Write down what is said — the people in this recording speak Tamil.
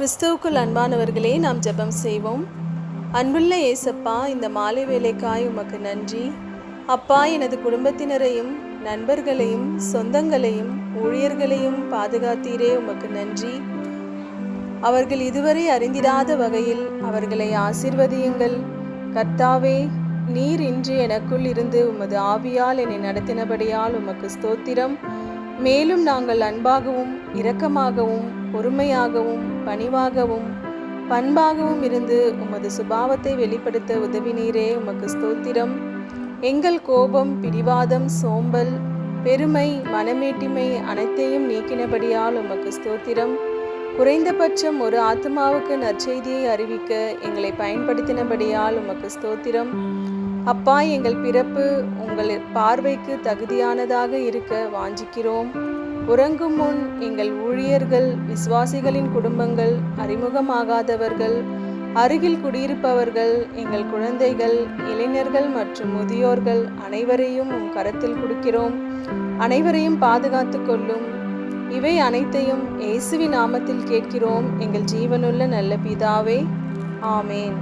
கிறிஸ்துவுக்குள் அன்பானவர்களே நாம் ஜெபம் செய்வோம். அன்புள்ள ஏசப்பா இந்த மாலை வேலைக்காய் உமக்கு நன்றி. அப்பா எனது குடும்பத்தினரையும் நண்பர்களையும் சொந்தங்களையும் ஊழியர்களையும் பாதுகாத்தீரே உமக்கு நன்றி. அவர்கள் இதுவரை அறிந்திடாத வகையில் அவர்களை ஆசிர்வதியுங்கள். கர்த்தாவே நீர் இன்று எனக்குள் இருந்து உமது ஆவியால் என்னை நடத்தினபடியால் உமக்கு ஸ்தோத்திரம். மேலும் நாங்கள் அன்பாகவும் இரக்கமாகவும் பொறுமையாகவும் பணிவாகவும் பண்பாகவும் இருந்து உமது சுபாவத்தை வெளிப்படுத்த உதவினீரே. உமக்கு ஸ்தோத்திரம். எங்கள் கோபம் பிடிவாதம் சோம்பல் பெருமை மனமேட்டிமை அனைத்தையும் நீக்கினபடியால் உமக்கு ஸ்தோத்திரம். குறைந்தபட்சம் ஒரு ஆத்மாவுக்கு நற்செய்தியை அறிவிக்க எங்களை பயன்படுத்தினபடியால் உமக்கு ஸ்தோத்திரம். அப்பா எங்கள் பிறப்பு உங்கள் பார்வைக்கு தகுதியானதாக இருக்க வாஞ்சிக்கிறோம். உறங்கும் முன் எங்கள் ஊழியர்கள் விசுவாசிகளின் குடும்பங்கள் அறிமுகமாகாதவர்கள் அருகில் குடியிருப்பவர்கள் எங்கள் குழந்தைகள் இளைஞர்கள் மற்றும் முதியோர்கள் அனைவரையும் உம் கரத்தில் கொடுக்கிறோம். அனைவரையும் பாதுகாத்து கொள்ளும். இவை அனைத்தையும் இயேசுவின் நாமத்தில் கேட்கிறோம். எங்கள் ஜீவனுள்ள நல்ல பிதாவே. ஆமேன்.